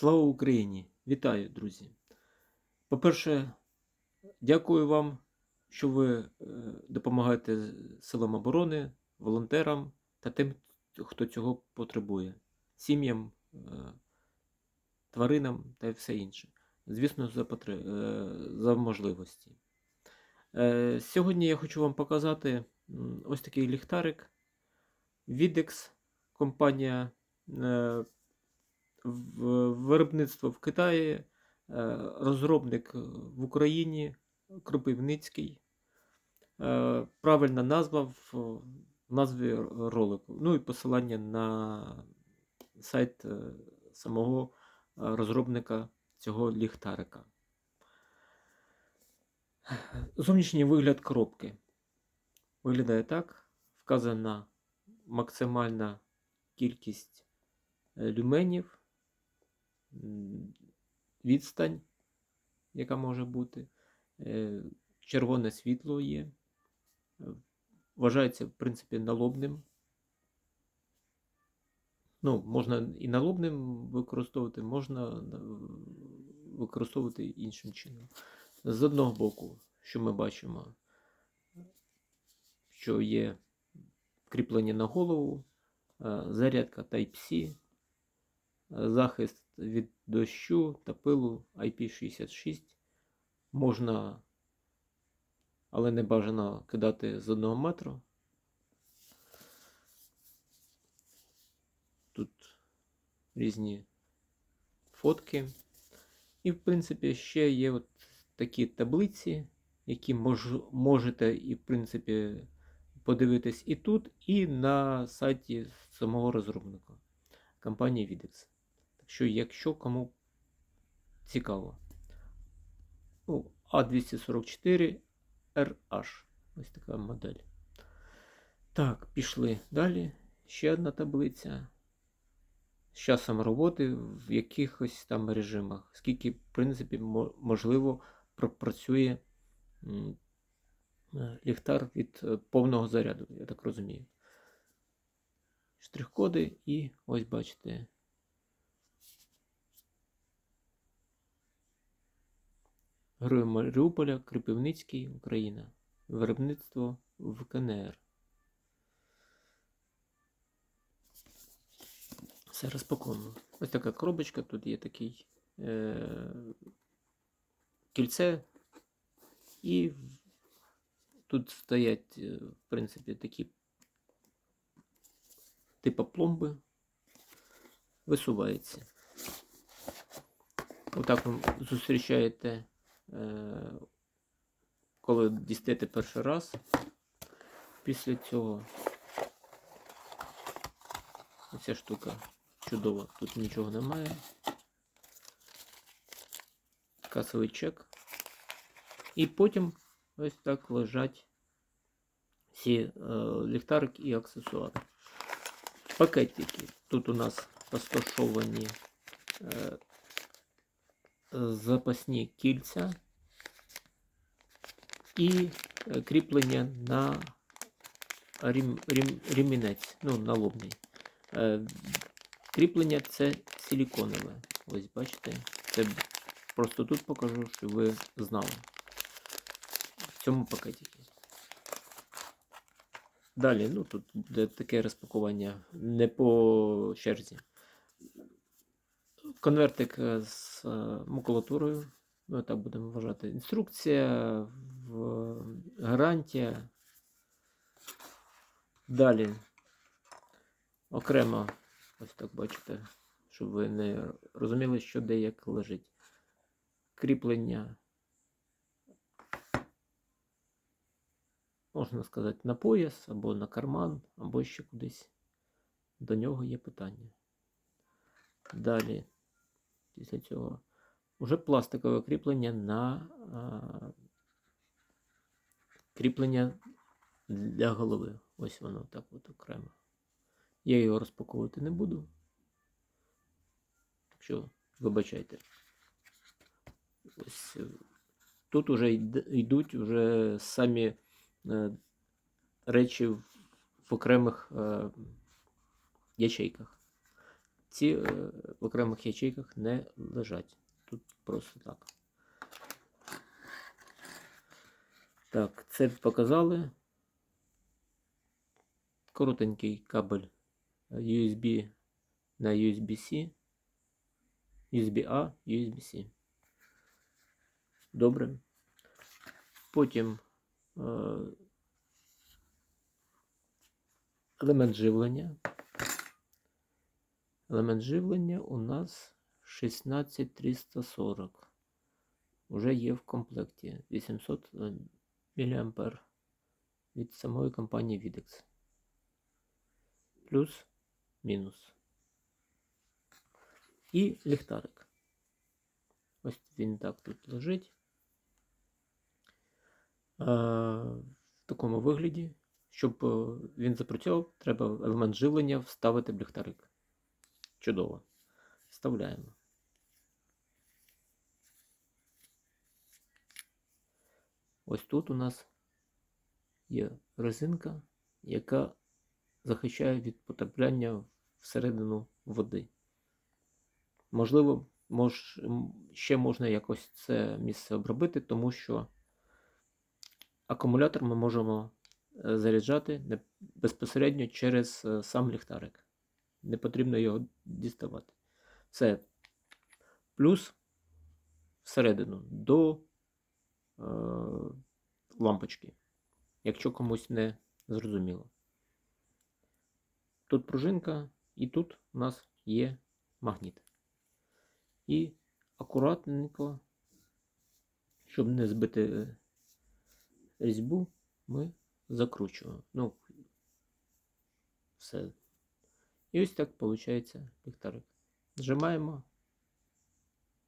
Слава Україні! Вітаю, друзі! По-перше, дякую вам, що ви е, допомагаєте силам оборони, волонтерам та тим, хто цього потребує, сім'ям, е, тваринам та все інше. Звісно, за, потре- е, за можливості. Сьогодні я хочу вам показати ось такий ліхтарик. Videx, компанія виробництво в Китаї, е, розробник в Україні Кропивницький. Е, Правильна назва в назві ролику. Ну і посилання на сайт е, самого е, розробника цього ліхтарика. Зовнішній вигляд коробки виглядає так. Вказана максимальна кількість е, люменів, відстань, яка може бути, е, червоне світло є. Е, Вважається, в принципі, налобним. Ну, можна і налобним використовувати, можна е, використовувати іншим чином. З одного боку, що ми бачимо, що є кріплення на голову, зарядка Type-C, захист від дощу та пилу IP66. Можна, але не бажано кидати з одного метру. Тут різні фотки. І, в принципі, ще є от такі таблиці, які мож, можете і, в принципі, подивитись і тут, і на сайті самого розробника компанії Videx. Що, якщо кому цікаво. Ну, А244 RH. Ось така модель. Так, пішли далі. Ще одна таблиця. З часом роботи в якихось там режимах. Скільки, в принципі, можливо, пропрацює ліхтар від е, повного заряду, я так розумію. Штрих-коди і ось бачите. Герой Маріуполя, Кропивницький, Україна. Виробництво в КНР. Все розпаковано. Ось така коробочка, тут є такий е- кільце. І тут стоять, е, в принципі, такі типа пломби. Висувається. Отак ви зустрічаєте, коли дістаєте перший раз. Після цього Оця штука чудова, тут нічого немає. Касовий чек. І потім ось так лежать всі е, ліхтарики і аксесуари. Пакетики. Тут у нас розташовані е, запасні кільця і е, кріплення на рім, рім, ремінець, ну, налобний. Е, Кріплення це силіконове. Ось бачите. Це просто тут покажу, що ви знали. В цьому пакеті. Далі, ну тут буде таке розпакування не по черзі. Конвертик е, з е, макулатурою. Ну, так будемо вважати. Інструкція, гарантія. Далі окремо, ось так бачите, щоб ви не розуміли, що де як лежить. Кріплення, можна сказати, на пояс, або на карман, або ще кудись. До нього є питання. Далі, після цього, вже пластикове кріплення на а, кріплення для голови. Ось воно так от окремо. Я його розпаковувати не буду. Так що, вибачайте. Ось е, тут уже йдуть вже самі е, речі в, в окремих е, ячейках. Ці е, в окремих ячейках не лежать. Тут просто так. Так, це показали. Коротенький кабель USB на USB-C, USB-A, USB-C. Добре. Потім е, елемент живлення. Елемент живлення у нас 16340. Уже є в комплекті 800 мА від самої компанії Videx. Плюс, мінус. І ліхтарик. Ось він так тут лежить. Е, В такому вигляді. Щоб е, він запрацював, треба елемент живлення вставити в ліхтарик. Чудово. Вставляємо. Ось тут у нас є резинка, яка захищає від потрапляння всередину води. Можливо, мож, ще можна якось це місце обробити, тому що акумулятор ми можемо е, заряджати безпосередньо через е, сам ліхтарик. Не потрібно його діставати. Це плюс всередину до е, лампочки, якщо комусь не зрозуміло. Тут пружинка, і тут у нас є магніт. І акуратненько, щоб не збити е, різьбу, ми закручуємо. Ну, все. І ось так виходить ліхтарик. Нажимаємо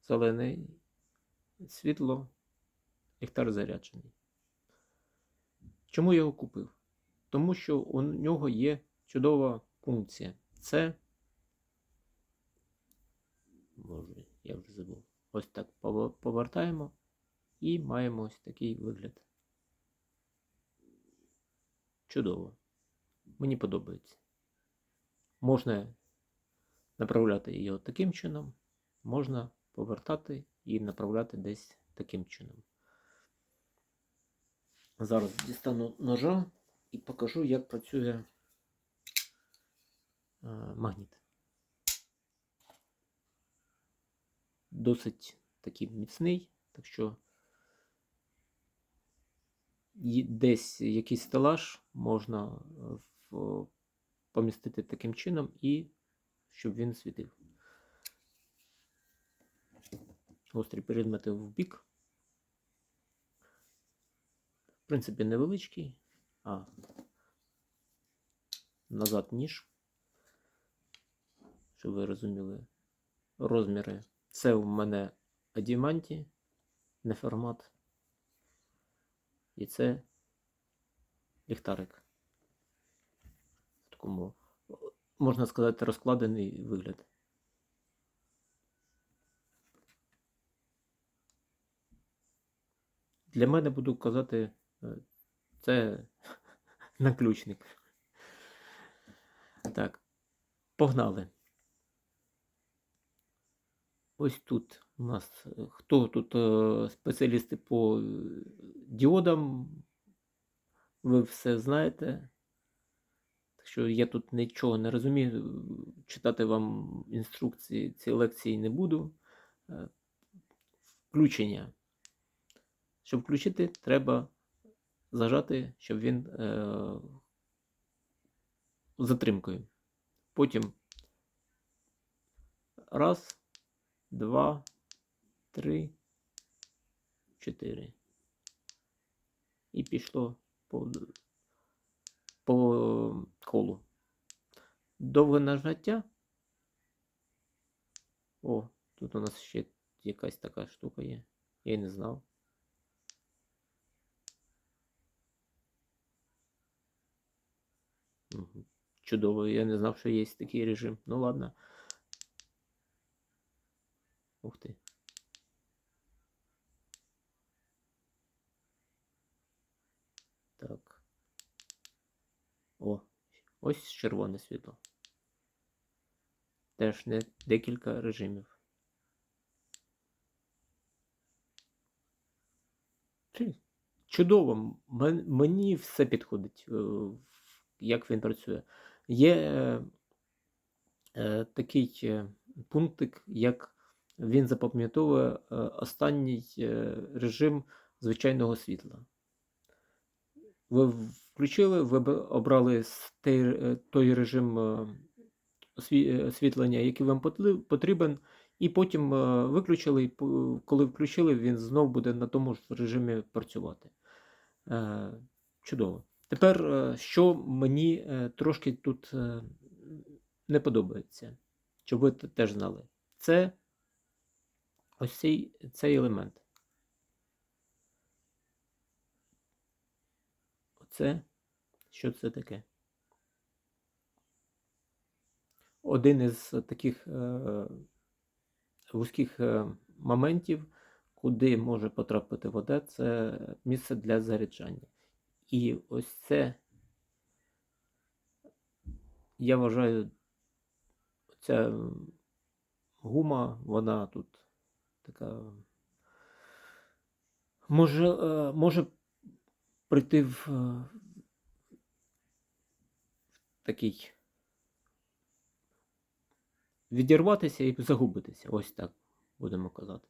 зелене світло, ліхтар заряджений. Чому я його купив? Тому що у нього є чудова функція. Це. Боже, я вже забув. Ось так повертаємо і маємо ось такий вигляд. Чудово. Мені подобається. Можна направляти його таким чином, можна повертати і направляти десь таким чином. Зараз дістану ножа і покажу, як працює е, магніт. Досить такий міцний, так що десь якийсь стелаж можна в, помістити таким чином і щоб він світив. Гострі предмети в бік. В принципі, невеличкий, а назад ніж. Щоб ви розуміли розміри. Це у мене адіманті, не формат. І це ліхтарик. Такому, можна сказати, розкладений вигляд. Для мене буду казати, е, це наключник. Так, погнали. Ось тут у нас е, хто тут е, спеціалісти по діодам, ви все знаєте. Так що я тут нічого не розумію, читати вам інструкції ці лекції не буду. Е, Включення. Щоб включити, треба зажати, щоб він е, затримкою. Потім раз, два, три, чотири. І пішло по, по колу. Довге нажаття. О, тут у нас ще якась така штука є. Я й не знав. Чудово, я не знав, що є такий режим. Ну ладно. Ух ти. Так. О, ось червоне світло. теж не декілька режимів. Чудово, мені все підходить, е, як він працює. Є е, е, такий пунктик, як він запам'ятовує останній режим звичайного світла. Ви включили, ви б обрали той, е, той режим е, е, освітлення, який вам потрібен, і потім виключили, і коли включили, він знов буде на тому ж режимі працювати. Чудово. Тепер, що мені трошки тут не подобається, щоб ви теж знали, це ось цей, цей елемент. Оце, що це таке? Один із таких е, вузьких е, моментів, куди може потрапити вода, це місце для заряджання. І ось це, я вважаю, ця гума, вона тут така. Може, е, може прийти в, е, в такий відірватися і загубитися. Ось так будемо казати.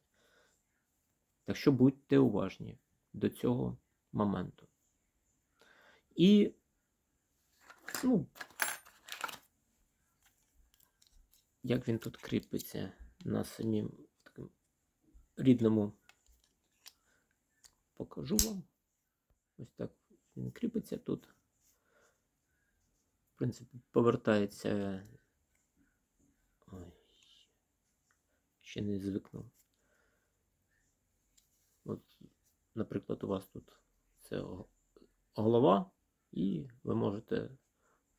Так що будьте уважні до цього моменту. І, ну, як він тут кріпиться на самім такому рідному, покажу вам. Ось так він кріпиться тут. В принципі, повертається. Ой, ще не звикнув. От, наприклад, у вас тут це голова, і ви можете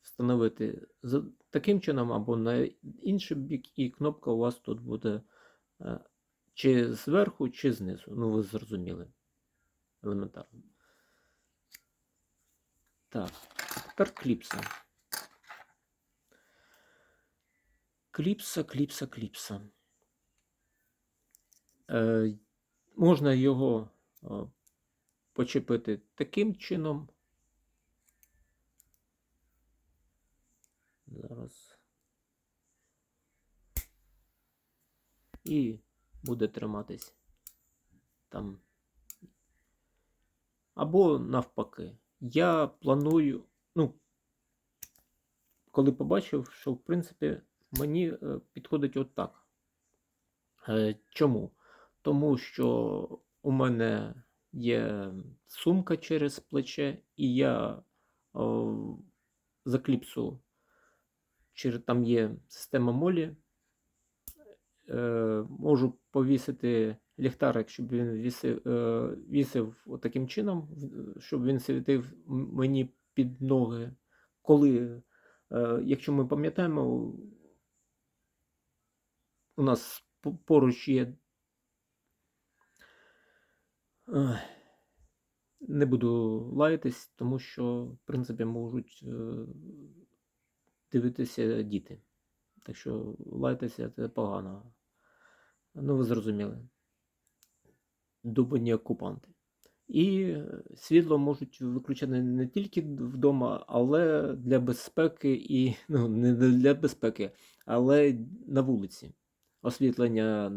встановити з таким чином або на інший бік, і кнопка у вас тут буде е, чи зверху, чи знизу. Ну, ви зрозуміли. Елементарно. Так, тепер кліпса. Кліпса, кліпса, кліпса. Е, можна його е, почепити таким чином. Зараз. І буде триматись там. Або навпаки. Я планую, ну, коли побачив, що в принципі мені е, підходить отак. Е, Чому? Тому що у мене є сумка через плече, і я о, за кліпсу, через, там є система молі, е, можу повісити ліхтарик, щоб він вісив, е, вісив таким чином, щоб він світив мені під ноги. Коли, е, якщо ми пам'ятаємо, у нас поруч є. Не буду лаятись, тому що, в принципі, можуть е, дивитися діти. Так що лаятися це погано. Ну, ви зрозуміли. Дубані окупанти. І е, світло можуть виключати не тільки вдома, але для безпеки і ну, не для безпеки, але на вулиці. Освітлення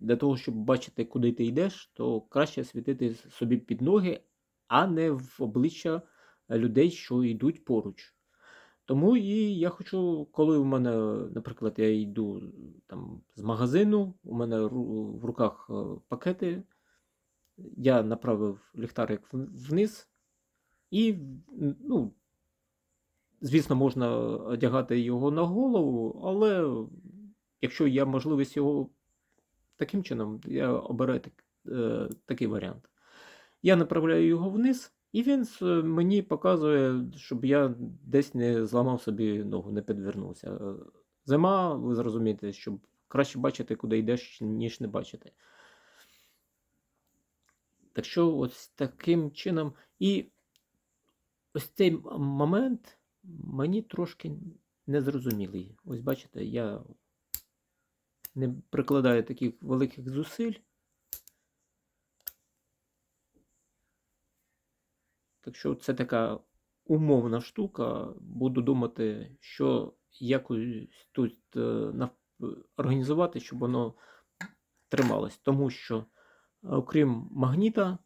для того, щоб бачити, куди ти йдеш, то краще світити собі під ноги, а не в обличчя людей, що йдуть поруч. Тому і я хочу, коли в мене, наприклад, я йду там з магазину, у мене в руках е, пакети, я направив ліхтарик вниз, і, ну, звісно, можна одягати його на голову, але якщо є можливість його таким чином, я обираю так, е, такий варіант. Я направляю його вниз, і він мені показує, щоб я десь не зламав собі ногу, не підвернувся. Е, Зима, ви зрозумієте, щоб краще бачити, куди йдеш, ніж не бачити. Так що, ось таким чином. І ось цей момент мені трошки незрозумілий. Ось бачите, я не прикладаю таких великих зусиль. Так що це така умовна штука. Буду думати, що якось тут е, організувати, щоб воно трималось. Тому що, окрім магніта,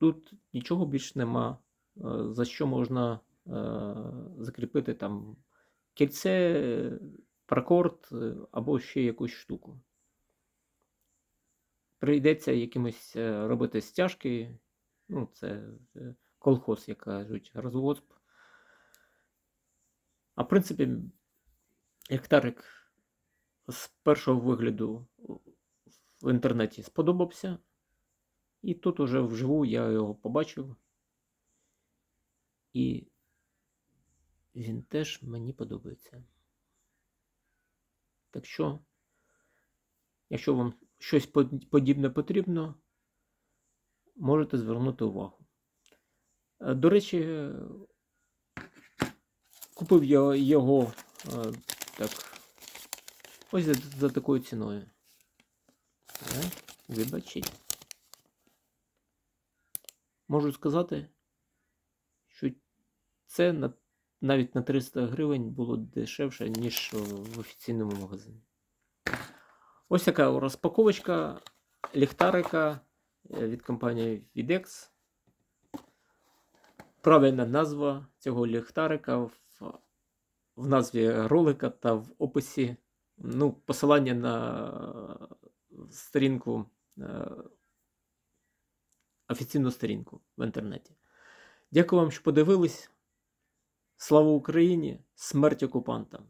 тут нічого більш нема, е, за що можна е, закріпити там кільце, паракорд е, або ще якусь штуку. Прийдеться якимось робити стяжки. Ну, це е, колхоз, як кажуть, розвозб. А в принципі, ліхтарик з першого вигляду в інтернеті сподобався. І тут уже вживу я його побачив. І він теж мені подобається. Так що, якщо вам щось подібне потрібно, можете звернути увагу. Е, До речі, е, купив я його е, так, ось за, за такою ціною. Вибачіть. Можу сказати, що це на, навіть на 300 гривень було дешевше, ніж в офіційному магазині. Ось така розпаковочка ліхтарика від компанії Videx. Правильна назва цього ліхтарика в, в назві ролика та в описі. Ну, посилання на сторінку, е, офіційну сторінку в інтернеті. Дякую вам, що подивились. Слава Україні! Смерть окупантам!